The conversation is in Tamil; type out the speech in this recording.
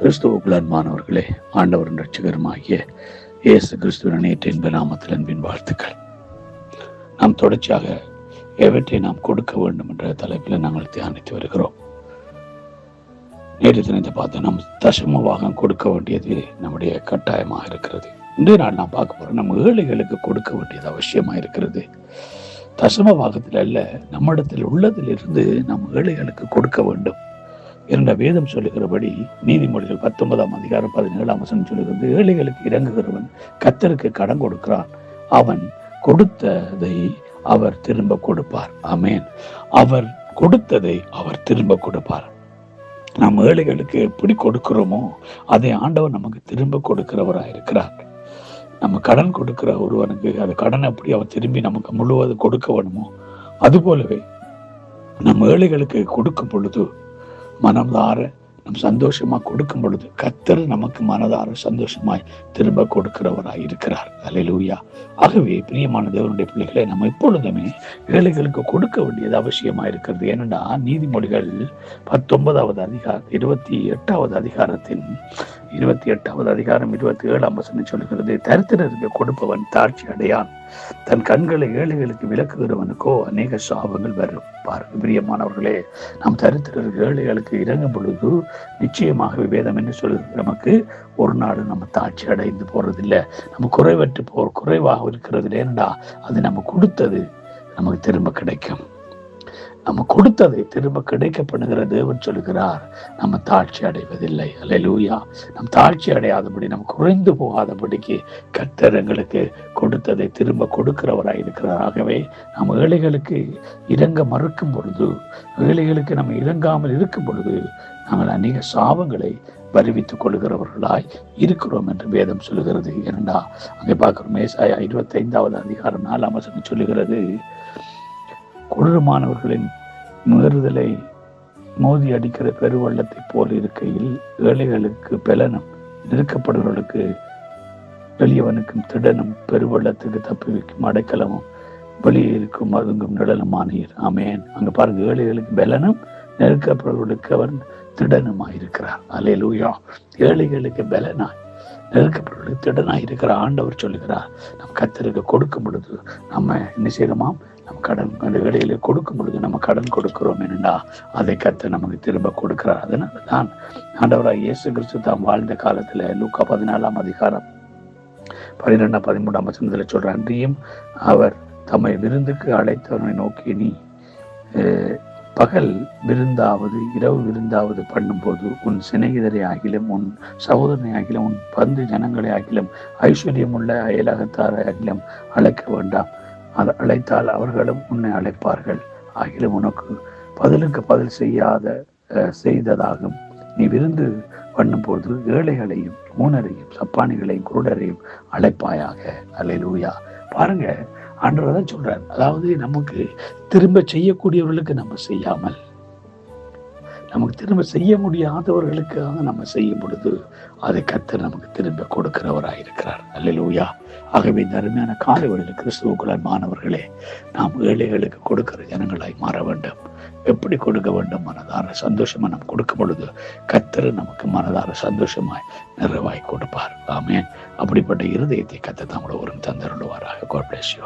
கிறிஸ்துவுக்குள் அன்பானவர்களே ஆண்டவரின் ரட்சகருமாகிய இயேசு கிறிஸ்துவின் நேற்று என்ப நாமத்தில் அன்பின் வாழ்த்துக்கள். நாம் தொடர்ச்சியாக எவற்றை நாம் கொடுக்க வேண்டும் என்ற தலைப்பில் நாங்கள் தியானித்து வருகிறோம். நேற்று தினத்தை பார்த்து நாம் தசம பாகம் கொடுக்க வேண்டியது நம்முடைய கட்டாயமாக இருக்கிறது. இன்றைய நாள் நாம் பார்க்க போறோம் நம்ம ஏழைகளுக்கு கொடுக்க வேண்டியது அவசியமாக இருக்கிறது. தசம பாகத்தில் அல்ல நம்மிடத்தில் உள்ளதிலிருந்து நம் ஏழைகளுக்கு கொடுக்க வேண்டும். என்ற வேதம் சொல்லுகிறபடி நீதிமொழிகள் பத்தொன்பதாம் அதிகாரம் பதினேழாம் வசனம் சொல்லுகிறது ஏழைகளுக்கு இறங்குகிறவன் கத்தருக்கு கடன் கொடுக்கிறான். அவன் கொடுத்ததை அவர் திரும்ப கொடுப்பார். அமேன் அவர் கொடுத்ததை அவர் திரும்ப கொடுப்பார். நாம் ஏழைகளுக்கு எப்படி கொடுக்கிறோமோ அதை ஆண்டவர் நமக்கு திரும்ப கொடுக்கிறவராக இருக்கிறார். நம்ம கடன் கொடுக்கிற ஒருவனுக்கு அந்த கடன் எப்படி அவர் திரும்பி நமக்கு முழுவதும் கொடுக்க வேணுமோ அது போலவே நம்ம ஏழைகளுக்கு கொடுக்கும் பொழுது மனதார நம் சந்தோஷமா கொடுக்கும் பொழுது கத்தர் நமக்கு மனதார சந்தோஷமாய் திரும்ப கொடுக்கிறவராய் இருக்கிறார். அலையிலூயா ஆகவே பிரியமான தேவனுடைய பிள்ளைகளை நம்ம எப்பொழுதுமே ஏழைகளுக்கு கொடுக்க வேண்டியது அவசியமா இருக்கிறது. ஏனென்றா நீதிமொழிகள் பத்தொன்பதாவது அதிகாரம் இருபத்தி எட்டாவது அதிகாரத்தின் இருபத்தி எட்டாவது அதிகாரம் இருபத்தி ஏழாம் வசனம் சொல்கிறது தரித்திரருக்கு கொடுப்பவன் தாட்சி அடையான். தன் கண்களை ஏழைகளுக்கு விளக்குகிறவனுக்கோ அநேக சாபங்கள் வரும். பாருங்க பிரியமானவர்களே நாம் தரித்திரருக்கு ஏழைகளுக்கு இறங்கும் பொழுது நிச்சயமாக வேதம் என்று சொல்கிறது நமக்கு ஒரு நாடு நம்ம தாட்சி அடைந்து போறதில்லை. நம்ம குறைவற்று போ குறைவாக இருக்கிறது ஏன்டா அது நம்ம கொடுத்தது நமக்கு திரும்ப கிடைக்கும். நம்ம கொடுத்ததை திரும்ப கிடைக்கப்படுகிற தேவன் சொல்கிறார் நம்ம தாழ்ச்சி அடைவதில்லை. அல்லூயா நம் தாழ்ச்சி அடையாதபடி நம் குறைந்து போகாதபடிக்கு கர்த்தர் எங்களுக்கு கொடுத்ததை திரும்ப கொடுக்கிறவராய் இருக்கிறார். ஆகவே நம்ம ஏழைகளுக்கு இறங்க மறுக்கும் பொழுது ஏழைகளுக்கு நம்ம இறங்காமல் இருக்கும் பொழுது நாங்கள் அநேக சாபங்களை வருவித்துக் கொள்கிறவர்களாய் இருக்கிறோம் என்று வேதம் சொல்லுகிறது. ஏனண்டா அங்கே பார்க்கிறோம் மேசாயா இருபத்தி ஐந்தாவது அதிகாரம் நாலாம் வசனம் சொல்லுகிறது கொடூரமானவர்களின் முகர்தலை மோதி அடிக்கிற பெருவள்ளத்தை போல் இருக்கையில் ஏழைகளுக்கு பலனும் நெருக்கப்படுவர்களுக்கு எளியவனுக்கும் திடனும் பெருவள்ளத்துக்கு தப்பி வைக்கும் அடைக்கலமும் வெளியே இருக்கும் மருங்கும் நிழலுமானீர் ஆமேன். அங்க பாருங்க ஏழைகளுக்கு பலனும் நெருக்கப்படுவர்களுக்கு அவர் திடனுமாயிருக்கிறார். அலையலூயா ஏழைகளுக்கு பலனாய். நெருக்கப்படுவர்களுக்கு திடனாக இருக்கிற ஆண்டவர் சொல்லுகிறார் நம் கத்தருக்கு கொடுக்கும் பொழுது நம்ம என்ன செய்யணுமாம் நம்ம கடன் அந்த வேலையில கொடுக்கும் பொழுது நம்ம கடன் கொடுக்கிறோம் என்னடா அதை கத்த நமக்கு திரும்ப கொடுக்கிறார். அதனால தான் ஆண்டவராக இயேசு கிறிஸ்து தாம் வாழ்ந்த காலத்துல லூக்கா பதினாலாம் அதிகாரம் பன்னிரெண்டாம் பதிமூன்றாம் வசனத்தில் சொல்ற அன்றியும் அவர் தம்மை விருந்துக்கு அழைத்தவனை நோக்கி நீ பகல் விருந்தாவது இரவு விருந்தாவது பண்ணும்போது உன் சிநேகிதரை ஆகிலும் உன் சகோதரனை ஆகிலும் உன் பந்து ஜனங்களை ஆகிலும் ஐஸ்வர்யம் உள்ள அயலகத்தாரை ஆகிலும் அழைக்க வேண்டாம். அதை அழைத்தால் அவர்களும் உன்னை அழைப்பார்கள். ஆகிலும் உனக்கு பதிலுக்கு பதில் செய்யாத செய்ததாகும். நீ விருந்து பண்ணும்போது ஏழைகளையும் ஊனரையும் சப்பானிகளையும் குருடரையும் அழைப்பாயாக. அலையிலூயா பாருங்க ஆண்டவர் தான் சொல்றார். அதாவது நமக்கு திரும்ப செய்யக்கூடியவர்களுக்கு நம்ம செய்யாமல் நமக்கு திரும்ப செய்ய முடியாதவர்களுக்காக நம்ம செய்யும் பொழுது அதை கத்து நமக்கு திரும்ப கொடுக்கிறவராக இருக்கிறார் அல்லூயா ஆகவே இந்த அருமையான காலவெளியில் கிறிஸ்துவுக்குள்ள மாணவர்களே நாம் ஏழைகளுக்கு கொடுக்கிற ஜனங்களாய் மாற வேண்டும். எப்படி கொடுக்க வேண்டும்? மனதார சந்தோஷமா நம்ம கொடுக்கும் பொழுது கத்தர் நமக்கு மனதார சந்தோஷமாய் நிறைவாய் கொடுப்பார். ஆமே அப்படிப்பட்ட இருதயத்தை கத்தை நம்மள ஒரு தந்தருள்வாராக. God bless.